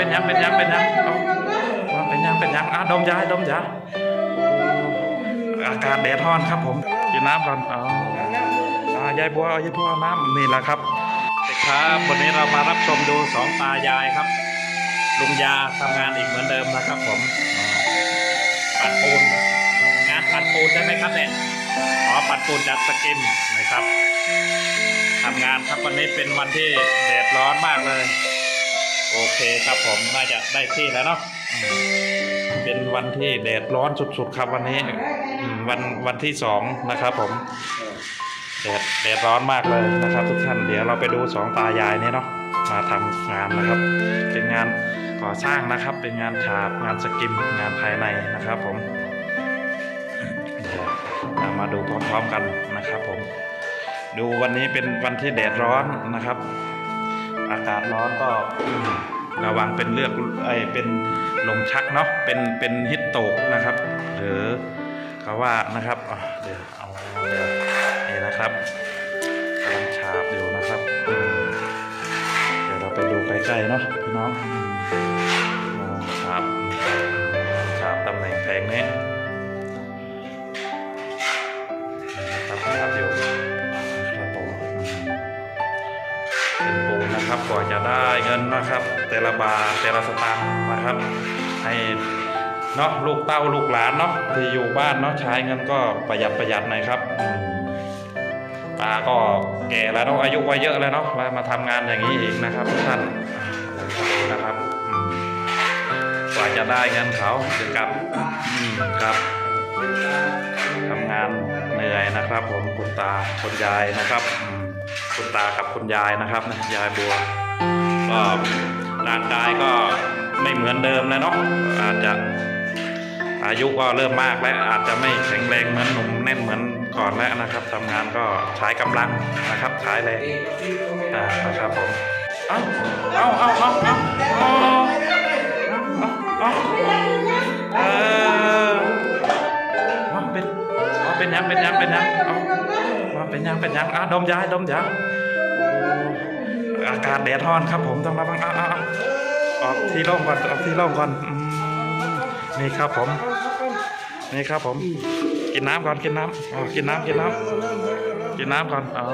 ป็นยังเป็นยังเป็นยังเอาเอาเป็นยังเป็นยังอะดมยาดมยาอากาศแดดร้อนครับผมกินน้ำก่อนอาอ่ายายบัวเอายายบัวเอาน้ำนี่แหละครับเด็กครับวันนี้เรามารับชมดูสองตายายครับ ลุงยาทำงานอีกเหมือนเดิมนะครับผมปัดปูนงานปัดปูนได้ไหมครับเนี่ยอ๋อปัดปูนจัดสกิมนะครับทำงานครับวันนี้เป็นวันที่แดดร้อนมากเลย โอเคครับผมน่าจะได้ที่แล้วเนาะอืมเป็นวันที่แดดร้อนสุดๆครับวันนี้อืมวันวันที่สองนะครับผมแดดแดดร้อนมากเลยนะครับ ทุกท่านเดี๋ยวเราไปดูสองตายายเนี่ยเนาะมาทำงานนะครับ เป็นงานก่อสร้างนะครับ เป็นงานฉาบงานสกิมงานภายในนะครับ ผมเดี๋ยวเรามาดูพร้อมๆกันนะครับ ผม ดูวันนี้เป็นวันที่แดดร้อนนะครับ อากาศร้อนก็ระวังเป็นเลือกไอยเป็นลมชักเนาะเป็นเป็นฮิตโตกนะครับ หรือเขาว่านะครับเดี๋ยวเอาเดี๋ยวนี่นะครับกำลังฉาบอยู่นะครับเดี๋ยวเราไปดูใกล้ๆเนาะพี่น้องฉาบฉาบตำแหน่งแผงนี้ นปูนนะครับกว่าจะได้เงินนะครับ แต่ละบาทแต่ละสตางค์นะครับ ให้เนาะลูกเต้าลูกหลานเนาะที่อยู่บ้านเนาะใช้เงินก็ประหยัดประหยัดหน่อยครับตาก็แก่แล้วเนาะอายุวัยเยอะแล้วเนาะแล้วมาทำงานอย่างนี้อีกนะครับท่านนะครับกว่าจะได้เงินเขาถึงกับครับทำงานเหนื่อยนะครับ ผมคุณตาคุณยายนะครับอื คุณตากับคุณยายนะครับนะยายบัวก็ร่างกายก็ไม่เหมือนเดิมแล้วเนาะอาจจะอายุก็เริ่มมากแล้วอาจจะไม่แข็งแรงเหมือนหนุ่มแน่นเหมือนก่อนแล้วนะครับทำงานก็ใช้กำลังนะครับใช้แรงอ่านะครับผมเอาเอาเอาเอาเอาเอาเอาเออเอาเป็นเอาเป็นยังเป็นยังเป็นยังเอา ว่าเป็นยังเป็นยังอะดมยาดมยาอากาศแดดร้อนครับ ผมต้องระวังอะอะออกที่ร่มก่อนออกที่ร่มก่อนอนี่ครับผม นี่ครับผม กินน้ำก่อนกินน้ำอ๋อกินน้ำกินน้ำกินน้ำก่อนอ๋อ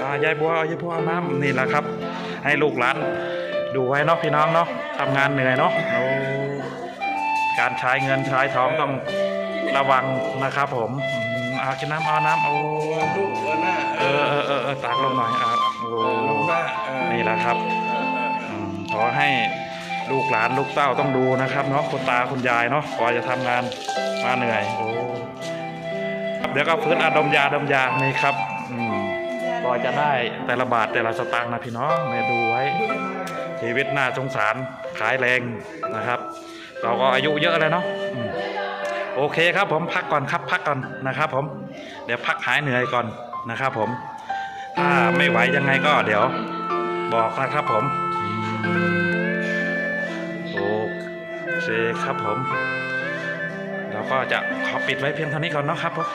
อ่ายายบัวเอายายบัวเอาน้ำนี่แหละครับ ให้ลูกหลานดูไว้เนาะพี่น้องเนาะทำงานเหนื่อยเนาะการใช้เงินใช้ทองต้องระวังนะครับผม เอากินน้ำเอาน้ำโอ้ลูกหน้าเออเออเออตากลงหน่อยอะโอ้ลูกหน้านี่แหละครับขอให้ลูกหลานลูกเต้าต้องดูนะครับเนาะคุณตาคุณยายเนาะกว่าจะทำงานมาเหนื่อยโอ้เดี๋ยวก็ฟื้นอาดมยาดมยานี่ครับอืมกว่าจะได้แต่ละบาทแต่ละสตางค์นะพี่น้องเนี่ยดูไว้ชีวิตน่าสงสารขายแรงนะครับ เราก็อายุเยอะแล้วเนาะอืม โอเคครับผมพักก่อนครับพักก่อนนะครับ ผมเดี๋ยวพักหายเหนื่อยก่อนนะครับ ผม ถ้าไม่ไหวยังไงก็เดี๋ยวบอกนะครับผมโอเคครับผม เราก็จะขอปิดไว้เพียงเท่านี้ก่อนเนาะครับผม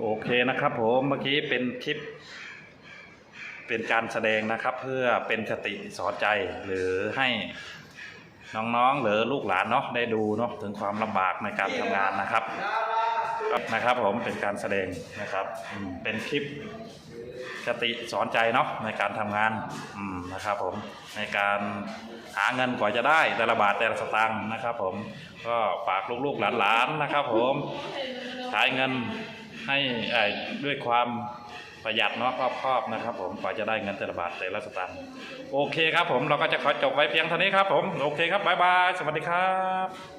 โอเคนะครับ ผมเมื่อกี้เป็นคลิป เป็นการแสดงนะครับ เพื่อเป็นคติสอนใจหรือให้ น้องๆหรือลูกหลานเนาะได้ดูเนาะถึงความลำบากในการทำงานนะครับนะครับผมเป็นการแสดงนะครับอืมเป็นคลิปคติสอนใจเนาะในการทำงานอืมนะครับผมในการหาเงินกว่าจะได้แต่ละบาทแต่ละสตางค์นะครับ ผมก็ฝากลูกๆหลานๆนะครับ ผมใช้เงินให้เอ่อด้วยความ ประหยัดเนาะครอบคอบนะครับ ผมกว่าจะได้เงินแต่ละบาทแต่ละสตางค์โอเคครับ ผมเราก็จะขอจบไว้เพียงเท่านี้ครับ ผมโอเคครับบายบายสวัสดีครับ